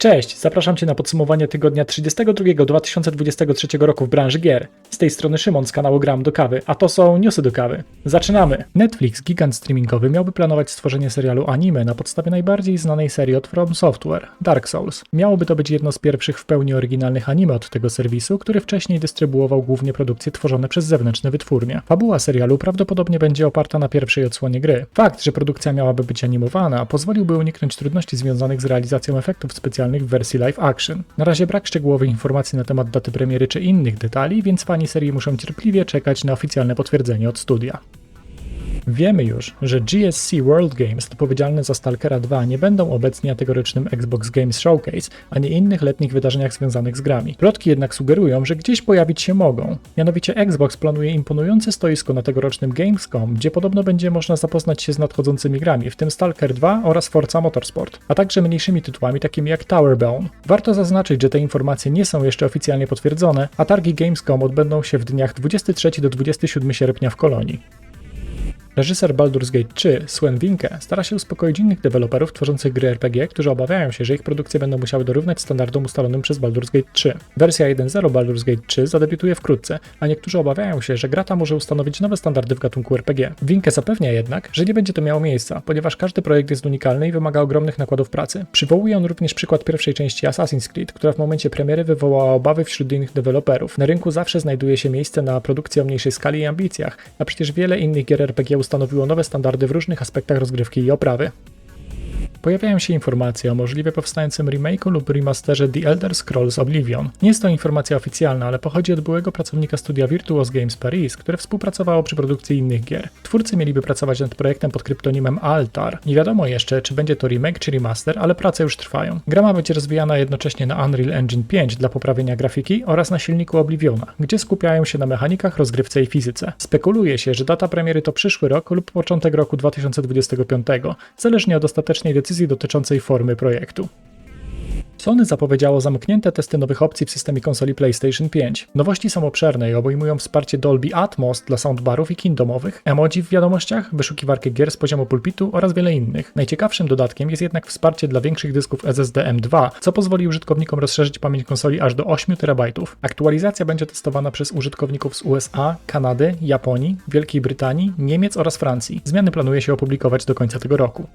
Cześć, zapraszam Cię na podsumowanie tygodnia 32 2023 roku w branży gier. Z tej strony Szymon z kanału Gram do Kawy, a to są newsy do kawy. Zaczynamy! Netflix, gigant streamingowy, miałby planować stworzenie serialu anime na podstawie najbardziej znanej serii od From Software, Dark Souls. Miałoby to być jedno z pierwszych w pełni oryginalnych anime od tego serwisu, który wcześniej dystrybuował głównie produkcje tworzone przez zewnętrzne wytwórnie. Fabuła serialu prawdopodobnie będzie oparta na pierwszej odsłonie gry. Fakt, że produkcja miałaby być animowana, pozwoliłby uniknąć trudności związanych z realizacją efektów specjalnych w wersji live action. Na razie brak szczegółowych informacji na temat daty premiery czy innych detali, więc fani serii muszą cierpliwie czekać na oficjalne potwierdzenie od studia. Wiemy już, że GSC World Games odpowiedzialne za Stalkera 2 nie będą obecni na tegorocznym Xbox Games Showcase, ani innych letnich wydarzeniach związanych z grami. Plotki jednak sugerują, że gdzieś pojawić się mogą. Mianowicie Xbox planuje imponujące stoisko na tegorocznym Gamescom, gdzie podobno będzie można zapoznać się z nadchodzącymi grami, w tym Stalker 2 oraz Forza Motorsport, a także mniejszymi tytułami takimi jak Towerbone. Warto zaznaczyć, że te informacje nie są jeszcze oficjalnie potwierdzone, a targi Gamescom odbędą się w dniach 23 do 27 sierpnia w Kolonii. Reżyser Baldur's Gate 3, Sven Winke, stara się uspokoić innych deweloperów tworzących gry RPG, którzy obawiają się, że ich produkcje będą musiały dorównać standardom ustalonym przez Baldur's Gate 3. Wersja 1.0 Baldur's Gate 3 zadebiutuje wkrótce, a niektórzy obawiają się, że gra ta może ustanowić nowe standardy w gatunku RPG. Winke zapewnia jednak, że nie będzie to miało miejsca, ponieważ każdy projekt jest unikalny i wymaga ogromnych nakładów pracy. Przywołuje on również przykład pierwszej części Assassin's Creed, która w momencie premiery wywołała obawy wśród innych deweloperów. Na rynku zawsze znajduje się miejsce na produkcję o mniejszej skali i ambicjach, a przecież wiele innych gier RPG ustanowiło nowe standardy w różnych aspektach rozgrywki i oprawy. Pojawiają się informacje o możliwie powstającym remake'u lub remasterze The Elder Scrolls Oblivion. Nie jest to informacja oficjalna, ale pochodzi od byłego pracownika studia Virtuos Games Paris, które współpracowało przy produkcji innych gier. Twórcy mieliby pracować nad projektem pod kryptonimem Altar. Nie wiadomo jeszcze, czy będzie to remake czy remaster, ale prace już trwają. Gra ma być rozwijana jednocześnie na Unreal Engine 5 dla poprawienia grafiki oraz na silniku Obliviona, gdzie skupiają się na mechanikach, rozgrywce i fizyce. Spekuluje się, że data premiery to przyszły rok lub początek roku 2025, zależnie od ostatecznej decyzji decyzji dotyczącej formy projektu. Sony zapowiedziało zamknięte testy nowych opcji w systemie konsoli PlayStation 5. Nowości są obszerne i obejmują wsparcie Dolby Atmos dla soundbarów i kin domowych, emoji w wiadomościach, wyszukiwarkę gier z poziomu pulpitu oraz wiele innych. Najciekawszym dodatkiem jest jednak wsparcie dla większych dysków SSD M2, co pozwoli użytkownikom rozszerzyć pamięć konsoli aż do 8 TB. Aktualizacja będzie testowana przez użytkowników z USA, Kanady, Japonii, Wielkiej Brytanii, Niemiec oraz Francji. Zmiany planuje się opublikować do końca tego roku.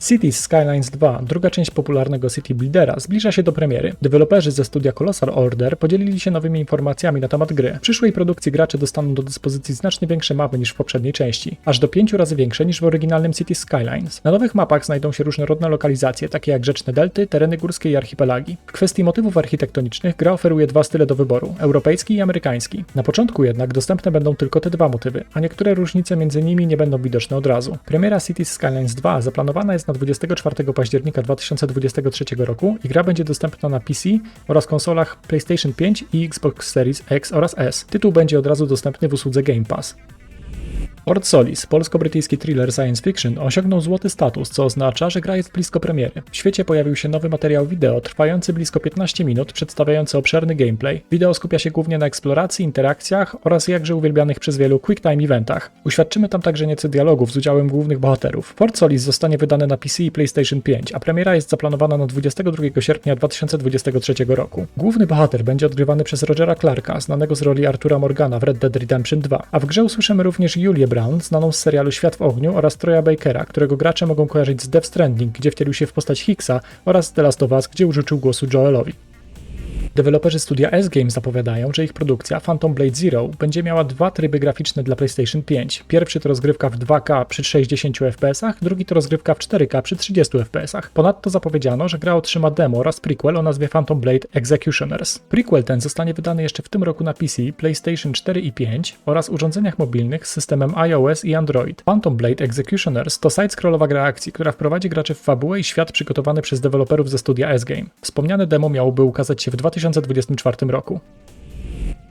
Cities Skylines 2, druga część popularnego City Buildera, zbliża się do premiery. Deweloperzy ze studia Colossal Order podzielili się nowymi informacjami na temat gry. W przyszłej produkcji gracze dostaną do dyspozycji znacznie większe mapy niż w poprzedniej części, aż do pięciu razy większe niż w oryginalnym Cities Skylines. Na nowych mapach znajdą się różnorodne lokalizacje, takie jak rzeczne delty, tereny górskie i archipelagi. W kwestii motywów architektonicznych gra oferuje dwa style do wyboru, europejski i amerykański. Na początku jednak dostępne będą tylko te dwa motywy, a niektóre różnice między nimi nie będą widoczne od razu. Premiera Cities Skylines 2 zaplanowana jest na 24 października 2023 roku i gra będzie dostępna na PC oraz konsolach PlayStation 5 i Xbox Series X oraz S. Tytuł będzie od razu dostępny w usłudze Game Pass. Port Solis, polsko-brytyjski thriller science fiction, osiągnął złoty status, co oznacza, że gra jest blisko premiery. W świecie pojawił się nowy materiał wideo, trwający blisko 15 minut, przedstawiający obszerny gameplay. Wideo skupia się głównie na eksploracji, interakcjach oraz jakże uwielbianych przez wielu quick time eventach. Uświadczymy tam także nieco dialogów z udziałem głównych bohaterów. Port Solis zostanie wydany na PC i PlayStation 5, a premiera jest zaplanowana na 22 sierpnia 2023 roku. Główny bohater będzie odgrywany przez Rogera Clarka, znanego z roli Artura Morgana w Red Dead Redemption 2, a w grze usłyszymy również Julię Brown, znaną z serialu Świat w ogniu oraz Troya Bakera, którego gracze mogą kojarzyć z Death Stranding, gdzie wcielił się w postać Hicksa oraz The Last of Us, gdzie użyczył głosu Joelowi. Deweloperzy studia S-Games zapowiadają, że ich produkcja Phantom Blade Zero będzie miała dwa tryby graficzne dla PlayStation 5. Pierwszy to rozgrywka w 2K przy 60 fps, drugi to rozgrywka w 4K przy 30 fps. Ponadto zapowiedziano, że gra otrzyma demo oraz prequel o nazwie Phantom Blade Executioners. Prequel ten zostanie wydany jeszcze w tym roku na PC, PlayStation 4 i 5 oraz urządzeniach mobilnych z systemem iOS i Android. Phantom Blade Executioners to side-scrollowa gra akcji, która wprowadzi graczy w fabułę i świat przygotowany przez deweloperów ze studia S-Game. Wspomniane demo miałoby ukazać się w 2000 2024 roku.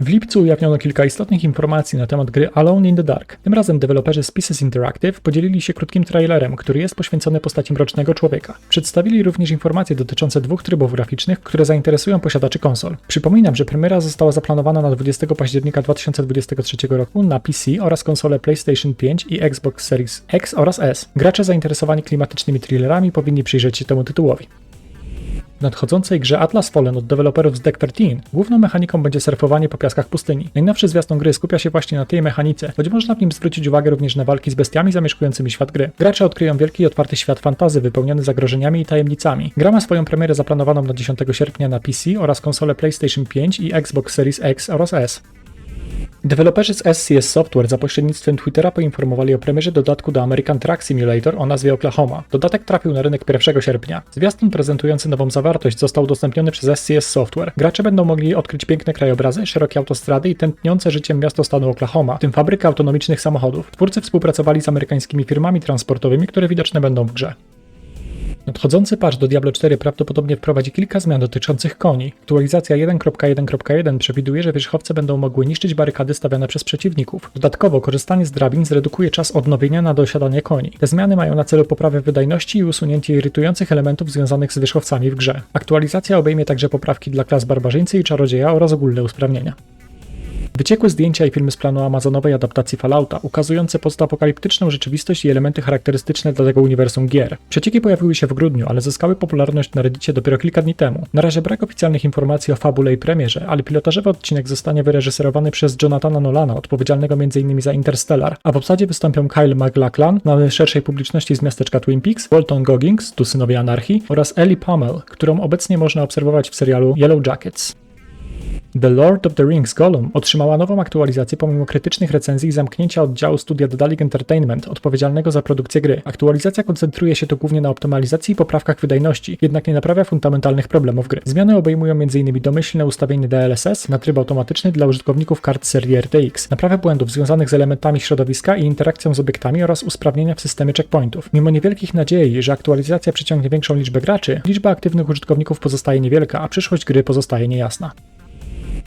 W lipcu ujawniono kilka istotnych informacji na temat gry Alone in the Dark. Tym razem deweloperzy z Pieces Interactive podzielili się krótkim trailerem, który jest poświęcony postaci mrocznego człowieka. Przedstawili również informacje dotyczące dwóch trybów graficznych, które zainteresują posiadaczy konsol. Przypominam, że premiera została zaplanowana na 20 października 2023 roku na PC oraz konsole PlayStation 5 i Xbox Series X oraz S. Gracze zainteresowani klimatycznymi thrillerami powinni przyjrzeć się temu tytułowi. W nadchodzącej grze Atlas Fallen od deweloperów z Deck 13 główną mechaniką będzie surfowanie po piaskach pustyni. Najnowszy zwiastun gry skupia się właśnie na tej mechanice, choć można w nim zwrócić uwagę również na walki z bestiami zamieszkującymi świat gry. Gracze odkryją wielki i otwarty świat fantazy wypełniony zagrożeniami i tajemnicami. Gra ma swoją premierę zaplanowaną na 10 sierpnia na PC oraz konsole PlayStation 5 i Xbox Series X oraz S. Deweloperzy z SCS Software za pośrednictwem Twittera poinformowali o premierze dodatku do American Truck Simulator o nazwie Oklahoma. Dodatek trafił na rynek 1 sierpnia. Zwiastun prezentujący nową zawartość został udostępniony przez SCS Software. Gracze będą mogli odkryć piękne krajobrazy, szerokie autostrady i tętniące życiem miasto stanu Oklahoma, w tym fabrykę autonomicznych samochodów. Twórcy współpracowali z amerykańskimi firmami transportowymi, które widoczne będą w grze. Nadchodzący patch do Diablo 4 prawdopodobnie wprowadzi kilka zmian dotyczących koni. Aktualizacja 1.1.1 przewiduje, że wierzchowce będą mogły niszczyć barykady stawiane przez przeciwników. Dodatkowo korzystanie z drabin zredukuje czas odnowienia na dosiadanie koni. Te zmiany mają na celu poprawę wydajności i usunięcie irytujących elementów związanych z wierzchowcami w grze. Aktualizacja obejmie także poprawki dla klas barbarzyńcy i czarodzieja oraz ogólne usprawnienia. Wyciekły zdjęcia i filmy z planu amazonowej adaptacji Fallouta, ukazujące postapokaliptyczną rzeczywistość i elementy charakterystyczne dla tego uniwersum gier. Przecieki pojawiły się w grudniu, ale zyskały popularność na Reddicie dopiero kilka dni temu. Na razie brak oficjalnych informacji o fabule i premierze, ale pilotażowy odcinek zostanie wyreżyserowany przez Jonathana Nolana, odpowiedzialnego m.in. za Interstellar, a w obsadzie wystąpią Kyle MacLachlan, znany szerszej publiczności z miasteczka Twin Peaks, Walton Goggins, tu synowie anarchii, oraz Ellie Pommel, którą obecnie można obserwować w serialu Yellow Jackets. The Lord of the Rings Gollum otrzymała nową aktualizację pomimo krytycznych recenzji i zamknięcia oddziału studia Daedalic Entertainment odpowiedzialnego za produkcję gry. Aktualizacja koncentruje się tu głównie na optymalizacji i poprawkach wydajności, jednak nie naprawia fundamentalnych problemów gry. Zmiany obejmują m.in. domyślne ustawienie DLSS na tryb automatyczny dla użytkowników kart serii RTX, naprawę błędów związanych z elementami środowiska i interakcją z obiektami oraz usprawnienia w systemie checkpointów. Mimo niewielkich nadziei, że aktualizacja przyciągnie większą liczbę graczy, liczba aktywnych użytkowników pozostaje niewielka, a przyszłość gry pozostaje niejasna.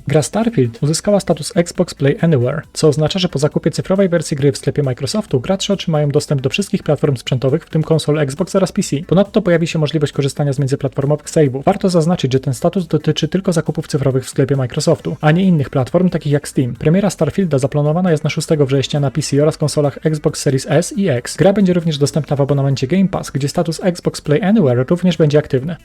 Gra Starfield uzyskała status Xbox Play Anywhere, co oznacza, że po zakupie cyfrowej wersji gry w sklepie Microsoftu gracze otrzymają dostęp do wszystkich platform sprzętowych, w tym konsol Xbox oraz PC. Ponadto pojawi się możliwość korzystania z międzyplatformowych save'ów. Warto zaznaczyć, że ten status dotyczy tylko zakupów cyfrowych w sklepie Microsoftu, a nie innych platform takich jak Steam. Premiera Starfielda zaplanowana jest na 6 września na PC oraz konsolach Xbox Series S i X. Gra będzie również dostępna w abonamencie Game Pass, gdzie status Xbox Play Anywhere również będzie aktywny.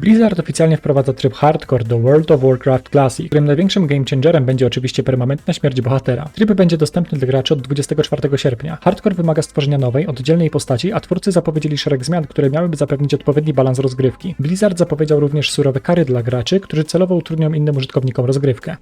Blizzard oficjalnie wprowadza tryb hardcore do World of Warcraft Classic, którym największym game changerem będzie oczywiście permanentna śmierć bohatera. Tryb będzie dostępny dla graczy od 24 sierpnia. Hardcore wymaga stworzenia nowej, oddzielnej postaci, a twórcy zapowiedzieli szereg zmian, które miałyby zapewnić odpowiedni balans rozgrywki. Blizzard zapowiedział również surowe kary dla graczy, którzy celowo utrudnią innym użytkownikom rozgrywkę.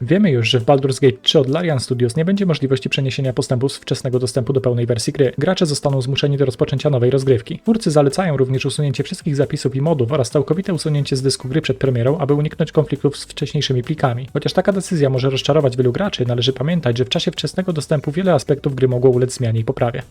Wiemy już, że w Baldur's Gate 3 od Larian Studios nie będzie możliwości przeniesienia postępu z wczesnego dostępu do pełnej wersji gry. Gracze zostaną zmuszeni do rozpoczęcia nowej rozgrywki. Twórcy zalecają również usunięcie wszystkich zapisów i modów oraz całkowite usunięcie z dysku gry przed premierą, aby uniknąć konfliktów z wcześniejszymi plikami. Chociaż taka decyzja może rozczarować wielu graczy, należy pamiętać, że w czasie wczesnego dostępu wiele aspektów gry mogło ulec zmianie i poprawie.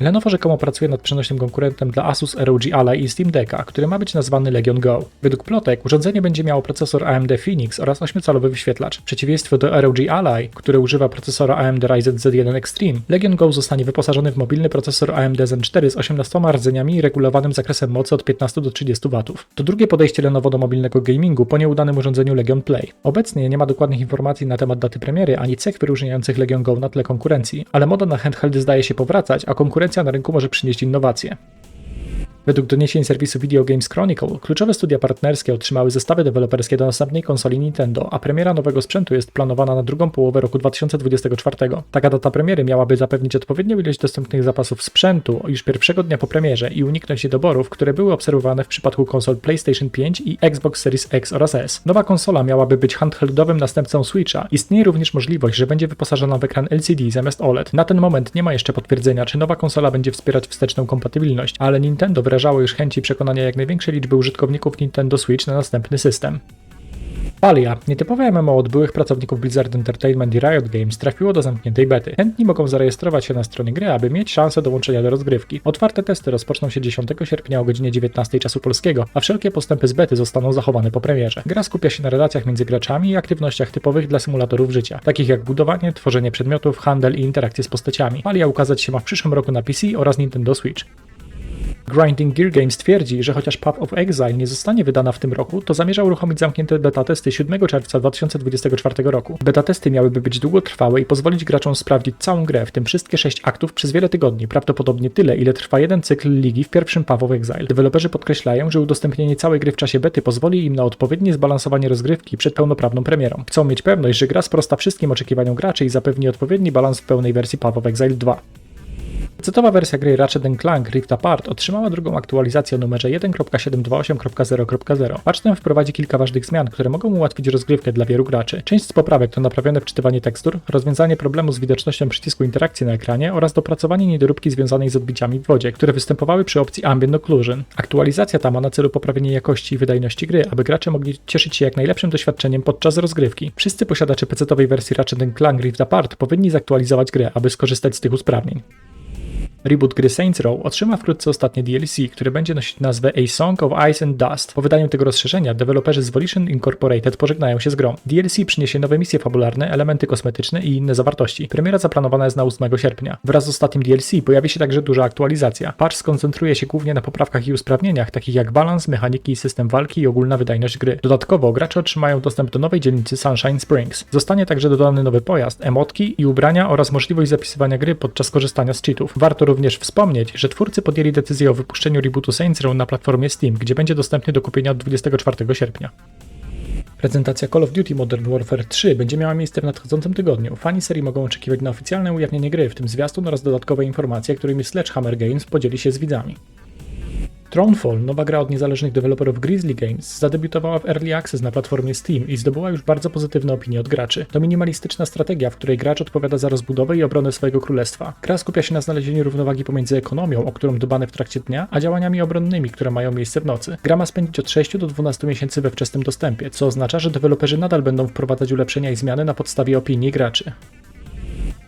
Lenovo rzekomo pracuje nad przenośnym konkurentem dla Asus ROG Ally i Steam Decka, który ma być nazwany Legion Go. Według plotek urządzenie będzie miało procesor AMD Phoenix oraz 8-calowy wyświetlacz. W przeciwieństwie do ROG Ally, które używa procesora AMD Ryzen Z1 Extreme, Legion Go zostanie wyposażony w mobilny procesor AMD Zen 4 z 18 rdzeniami i regulowanym zakresem mocy od 15 do 30 W. To drugie podejście Lenovo do mobilnego gamingu po nieudanym urządzeniu Legion Play. Obecnie nie ma dokładnych informacji na temat daty premiery ani cech wyróżniających Legion Go na tle konkurencji, ale moda na handheldy zdaje się powracać, a konkurencja konkurencja na rynku może przynieść innowacje. Według doniesień serwisu Video Games Chronicle, kluczowe studia partnerskie otrzymały zestawy deweloperskie do następnej konsoli Nintendo, a premiera nowego sprzętu jest planowana na drugą połowę roku 2024. Taka data premiery miałaby zapewnić odpowiednią ilość dostępnych zapasów sprzętu już pierwszego dnia po premierze i uniknąć niedoborów, które były obserwowane w przypadku konsol PlayStation 5 i Xbox Series X oraz S. Nowa konsola miałaby być handheldowym następcą Switcha. Istnieje również możliwość, że będzie wyposażona w ekran LCD zamiast OLED. Na ten moment nie ma jeszcze potwierdzenia, czy nowa konsola będzie wspierać wsteczną kompatybilność, ale Nintendo wyrażało już chęci przekonania jak największej liczby użytkowników Nintendo Switch na następny system. Palia, nietypowe MMO od byłych pracowników Blizzard Entertainment i Riot Games trafiło do zamkniętej bety. Chętni mogą zarejestrować się na stronie gry, aby mieć szansę dołączenia do rozgrywki. Otwarte testy rozpoczną się 10 sierpnia o godzinie 19 czasu polskiego, a wszelkie postępy z bety zostaną zachowane po premierze. Gra skupia się na relacjach między graczami i aktywnościach typowych dla symulatorów życia, takich jak budowanie, tworzenie przedmiotów, handel i interakcje z postaciami. Palia ukazać się ma w przyszłym roku na PC oraz Nintendo Switch. Grinding Gear Games twierdzi, że chociaż Path of Exile nie zostanie wydana w tym roku, to zamierza uruchomić zamknięte beta testy 7 czerwca 2024 roku. Beta testy miałyby być długotrwałe i pozwolić graczom sprawdzić całą grę, w tym wszystkie 6 aktów przez wiele tygodni, prawdopodobnie tyle, ile trwa jeden cykl ligi w pierwszym Path of Exile. Deweloperzy podkreślają, że udostępnienie całej gry w czasie bety pozwoli im na odpowiednie zbalansowanie rozgrywki przed pełnoprawną premierą. Chcą mieć pewność, że gra sprosta wszystkim oczekiwaniom graczy i zapewni odpowiedni balans w pełnej wersji Path of Exile 2. Cytowa wersja gry Ratchet Clank Rift Apart otrzymała drugą aktualizację o numerze 1.728.0.0. Patch ten wprowadzi kilka ważnych zmian, które mogą ułatwić rozgrywkę dla wielu graczy. Część z poprawek to naprawione wczytywanie tekstur, rozwiązanie problemu z widocznością przycisku interakcji na ekranie oraz dopracowanie niedoróbki związanej z odbiciami w wodzie, które występowały przy opcji Ambient Occlusion. Aktualizacja ta ma na celu poprawienie jakości i wydajności gry, aby gracze mogli cieszyć się jak najlepszym doświadczeniem podczas rozgrywki. Wszyscy posiadacze PC-owej wersji Ratchet Clank Rift Apart powinni zaktualizować grę, aby skorzystać z tych usprawnień. Reboot gry Saints Row otrzyma wkrótce ostatnie DLC, które będzie nosić nazwę A Song of Ice and Dust. Po wydaniu tego rozszerzenia deweloperzy z Volition Incorporated pożegnają się z grą. DLC przyniesie nowe misje fabularne, elementy kosmetyczne i inne zawartości. Premiera zaplanowana jest na 8 sierpnia. Wraz z ostatnim DLC pojawi się także duża aktualizacja. Patch skoncentruje się głównie na poprawkach i usprawnieniach, takich jak balans, mechaniki, system walki i ogólna wydajność gry. Dodatkowo gracze otrzymają dostęp do nowej dzielnicy Sunshine Springs. Zostanie także dodany nowy pojazd, emotki i ubrania oraz możliwość zapisywania gry podczas korzystania z cheatów. Warto również wspomnieć, że twórcy podjęli decyzję o wypuszczeniu rebootu Saints Row na platformie Steam, gdzie będzie dostępny do kupienia od 24 sierpnia. Prezentacja Call of Duty Modern Warfare 3 będzie miała miejsce w nadchodzącym tygodniu. Fani serii mogą oczekiwać na oficjalne ujawnienie gry, w tym zwiastun oraz dodatkowe informacje, którymi Sledgehammer Games podzieli się z widzami. Thronefall, nowa gra od niezależnych deweloperów Grizzly Games, zadebiutowała w Early Access na platformie Steam i zdobyła już bardzo pozytywne opinie od graczy. To minimalistyczna strategia, w której gracz odpowiada za rozbudowę i obronę swojego królestwa. Gra skupia się na znalezieniu równowagi pomiędzy ekonomią, o którą dbane w trakcie dnia, a działaniami obronnymi, które mają miejsce w nocy. Gra ma spędzić od 6 do 12 miesięcy we wczesnym dostępie, co oznacza, że deweloperzy nadal będą wprowadzać ulepszenia i zmiany na podstawie opinii graczy.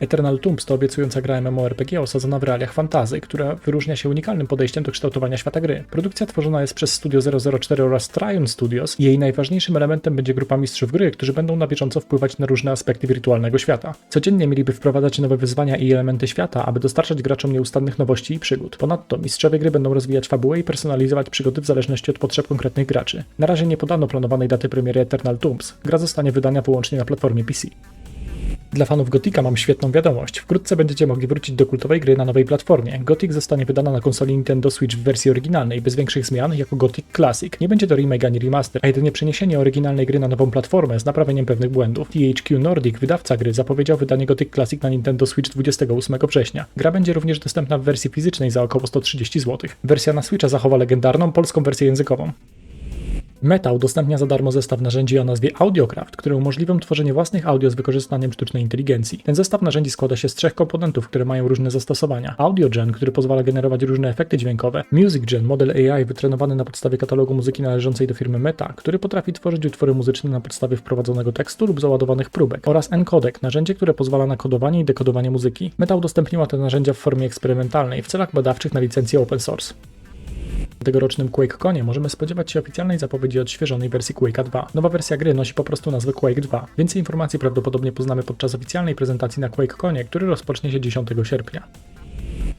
Eternal Tombs to obiecująca gra MMORPG osadzona w realiach fantazy, która wyróżnia się unikalnym podejściem do kształtowania świata gry. Produkcja tworzona jest przez Studio 004 oraz Trion Studios i jej najważniejszym elementem będzie grupa mistrzów gry, którzy będą na bieżąco wpływać na różne aspekty wirtualnego świata. Codziennie mieliby wprowadzać nowe wyzwania i elementy świata, aby dostarczać graczom nieustannych nowości i przygód. Ponadto mistrzowie gry będą rozwijać fabułę i personalizować przygody w zależności od potrzeb konkretnych graczy. Na razie nie podano planowanej daty premiery Eternal Tombs. Gra zostanie wydana wyłącznie na platformie PC. Dla fanów Gotika mam świetną wiadomość. Wkrótce będziecie mogli wrócić do kultowej gry na nowej platformie. Gothic zostanie wydana na konsoli Nintendo Switch w wersji oryginalnej, bez większych zmian, jako Gothic Classic. Nie będzie to remake ani remaster, a jedynie przeniesienie oryginalnej gry na nową platformę z naprawieniem pewnych błędów. THQ Nordic, wydawca gry, zapowiedział wydanie Gothic Classic na Nintendo Switch 28 września. Gra będzie również dostępna w wersji fizycznej za około 130 zł. Wersja na Switcha zachowa legendarną polską wersję językową. Meta udostępnia za darmo zestaw narzędzi o nazwie AudioCraft, które umożliwią tworzenie własnych audio z wykorzystaniem sztucznej inteligencji. Ten zestaw narzędzi składa się z trzech komponentów, które mają różne zastosowania. AudioGen, który pozwala generować różne efekty dźwiękowe, MusicGen, model AI wytrenowany na podstawie katalogu muzyki należącej do firmy Meta, który potrafi tworzyć utwory muzyczne na podstawie wprowadzonego tekstu lub załadowanych próbek, oraz Encodec, narzędzie, które pozwala na kodowanie i dekodowanie muzyki. Meta udostępniła te narzędzia w formie eksperymentalnej w celach badawczych na licencji open source. Tegorocznym QuakeConie możemy spodziewać się oficjalnej zapowiedzi odświeżonej wersji Quake'a 2. Nowa wersja gry nosi po prostu nazwę Quake 2. Więcej informacji prawdopodobnie poznamy podczas oficjalnej prezentacji na QuakeConie, który rozpocznie się 10 sierpnia.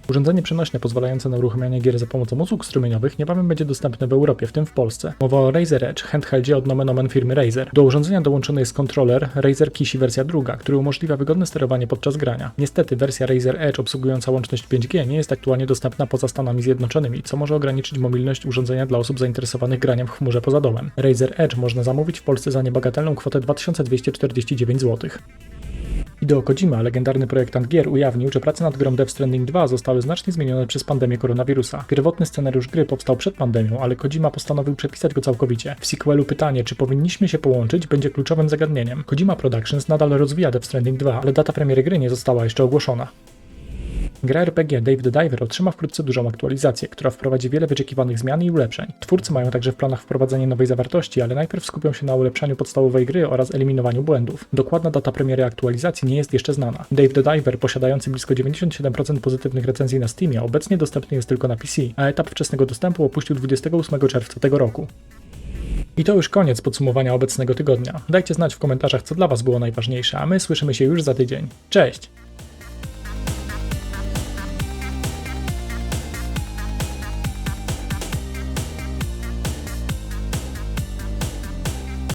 Urządzenie przenośne pozwalające na uruchamianie gier za pomocą usług strumieniowych niebawem będzie dostępne w Europie, w tym w Polsce. Mowa o Razer Edge, handheldzie od nomen omen firmy Razer. Do urządzenia dołączony jest kontroler Razer Kishi wersja druga, który umożliwia wygodne sterowanie podczas grania. Niestety wersja Razer Edge obsługująca łączność 5G nie jest aktualnie dostępna poza Stanami Zjednoczonymi, co może ograniczyć mobilność urządzenia dla osób zainteresowanych graniem w chmurze poza domem. Razer Edge można zamówić w Polsce za niebagatelną kwotę 2249 zł. Hideo Kojima, legendarny projektant gier, ujawnił, że prace nad grą Death Stranding 2 zostały znacznie zmienione przez pandemię koronawirusa. Pierwotny scenariusz gry powstał przed pandemią, ale Kojima postanowił przepisać go całkowicie. W sequelu pytanie, czy powinniśmy się połączyć, będzie kluczowym zagadnieniem. Kojima Productions nadal rozwija Death Stranding 2, ale data premiery gry nie została jeszcze ogłoszona. Gra RPG Dave the Diver otrzyma wkrótce dużą aktualizację, która wprowadzi wiele wyczekiwanych zmian i ulepszeń. Twórcy mają także w planach wprowadzenie nowej zawartości, ale najpierw skupią się na ulepszaniu podstawowej gry oraz eliminowaniu błędów. Dokładna data premiery aktualizacji nie jest jeszcze znana. Dave the Diver, posiadający blisko 97% pozytywnych recenzji na Steamie, obecnie dostępny jest tylko na PC, a etap wczesnego dostępu opuścił 28 czerwca tego roku. I to już koniec podsumowania obecnego tygodnia. Dajcie znać w komentarzach, co dla Was było najważniejsze, a my słyszymy się już za tydzień. Cześć!